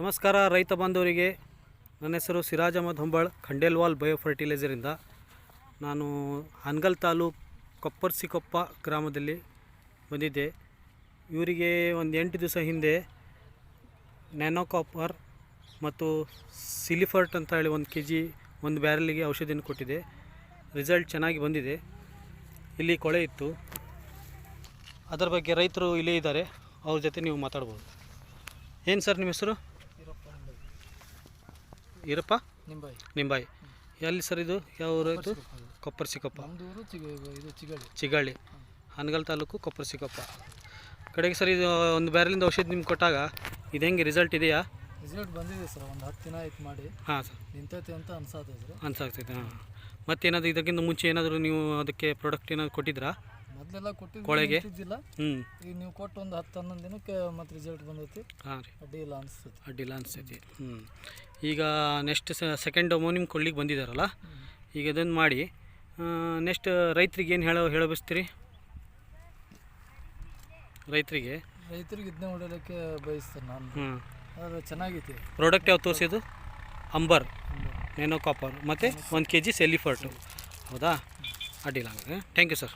ನಮಸ್ಕಾರ ರೈತ ಬಾಂಧವರಿಗೆ. ನನ್ನ ಹೆಸರು ಸಿರಾಜ್ ಅಹಮದ್ ಹೊಂಬಾಳ್, ಖಂಡೇಲ್ವಾಲ್ ಬಯೋ ಫರ್ಟಿಲೈಸರಿಂದ ನಾನು ಹನ್ಗಲ್ ತಾಲೂಕು ಕೊಪ್ಪರ್ಸಿಕೊಪ್ಪ ಗ್ರಾಮದಲ್ಲಿ ಬಂದಿದ್ದೆ. ಇವರಿಗೆ ಒಂದು ಎಂಟು ದಿವಸ ಹಿಂದೆ ನ್ಯಾನೋ ಕಾಪರ್ ಮತ್ತು ಸಿಲಿಫರ್ಟ್ ಅಂತ ಹೇಳಿ ಒಂದು ಕೆ ಜಿ ಒಂದು ಬ್ಯಾರಲಿಗೆ ಔಷಧಿಯನ್ನು ಕೊಟ್ಟಿದೆ. ರಿಸಲ್ಟ್ ಚೆನ್ನಾಗಿ ಬಂದಿದೆ. ಇಲ್ಲಿ ಕೊಳೆ ಇತ್ತು. ಅದರ ಬಗ್ಗೆ ರೈತರು ಇಲ್ಲೇ ಇದ್ದಾರೆ. ಅವ್ರ ಜೊತೆ ನೀವು ಮಾತಾಡ್ಬೋದು. ಏನು ಸರ್ ನಿಮ್ಮ ಹೆಸರು? ಈರಪ್ಪ? ನಿಂಬಾಯಿ. ನಿಂಬಾಯಿ. ಎಲ್ಲಿ ಸರ್ ಇದು? ಯಾವ ಊರು ಇದು? ಕೊಪ್ಪರ್ಸಿಕೊಪ್ಪ ಒಂದು ಊರು ಚಿಗ ಇದು ಚಿಗಳಿ ಹನಗಲ್ ತಾಲೂಕು ಕೊಪ್ಪರ್ಸಿಕೊಪ್ಪ ಕಡೆಗೆ ಸರ್ ಇದು ಒಂದು ಬ್ಯಾರಲಿಂದ ಔಷಧಿ ನಿಮ್ಗೆ ಕೊಟ್ಟಾಗ ಇದು ಹೆಂಗೆ ರಿಸಲ್ಟ್ ಇದೆಯಾ? ರಿಸಲ್ಟ್ ಬಂದಿದೆ ಸರ್ ಒಂದು ಹತ್ತು ದಿನ ಆಯ್ತು ಮಾಡಿ. ಹಾಂ ಸರ್. ನಿಂತೈತೆ ಅಂತ ಅನ್ಸಾಗ್ತದೆ ಅನ್ಸಾಗ್ತೈತೆ ಹಾಂ. ಮತ್ತೇನಾದರೂ ಇದಕ್ಕಿಂತ ಮುಂಚೆ ಏನಾದರೂ ನೀವು ಅದಕ್ಕೆ ಪ್ರಾಡಕ್ಟ್ ಏನಾದರೂ ಕೊಟ್ಟಿದ್ರಾ? ಮೊದಲೆಲ್ಲ ಕೊಟ್ಟಿದ್ದು ಕೊಳೆಗೆ? ನಿಂತಿದ್ದಿಲ್ಲ ಹ್ಞೂ ಈಗ ನೀವು ಕೊಟ್ಟು ಒಂದು ಹತ್ತು ಹನ್ನೊಂದು ದಿನಕ್ಕೆ ಮತ್ತೆ ರಿಸಲ್ಟ್ ಬಂದೈತಿ. ಹಾಂ ರೀ. ಅಡ್ಡಿ ಇಲ್ಲ ಅನಿಸ್ತೈತಿ. ಅಡ್ಡಿಲ್ಲ ಅನಿಸ್ತೈತಿ. ಹ್ಞೂ ಈಗ ನೆಕ್ಸ್ಟ್ ಸೆಕೆಂಡ್ ನಿಮ್ಗೆ ಕೊಡ್ಲಿಕ್ಕೆ ಬಂದಿದ್ದಾರಲ್ಲ ಈಗ ಇದನ್ನು ಮಾಡಿ ನೆಕ್ಸ್ಟ್ ರೈತರಿಗೆ ಏನು ಹೇಳೋ ಹೇಳಬಿಸ್ತೀರಿ ರೈತರಿಗೆ? ರೈತರಿಗೆ ಇದನ್ನ ಹೊಡಿಲಿಕ್ಕೆ ಬಯಸ್ತೇನೆ ನಾನು. ಹ್ಞೂ ಅದು ಚೆನ್ನಾಗೈತಿ. ಪ್ರಾಡಕ್ಟ್ ಯಾವ ತೋರಿಸಿದ್ದು? ಅಂಬರ್. ನೇನೋ ಕಾಪರ್ ಮತ್ತು ಒಂದು ಕೆ ಜಿ ಸೆಲಿಫರ್ಟು ಹೌದಾ? ಅಡ್ಡಿಲ್ಲ ಥ್ಯಾಂಕ್ ಯು ಸರ್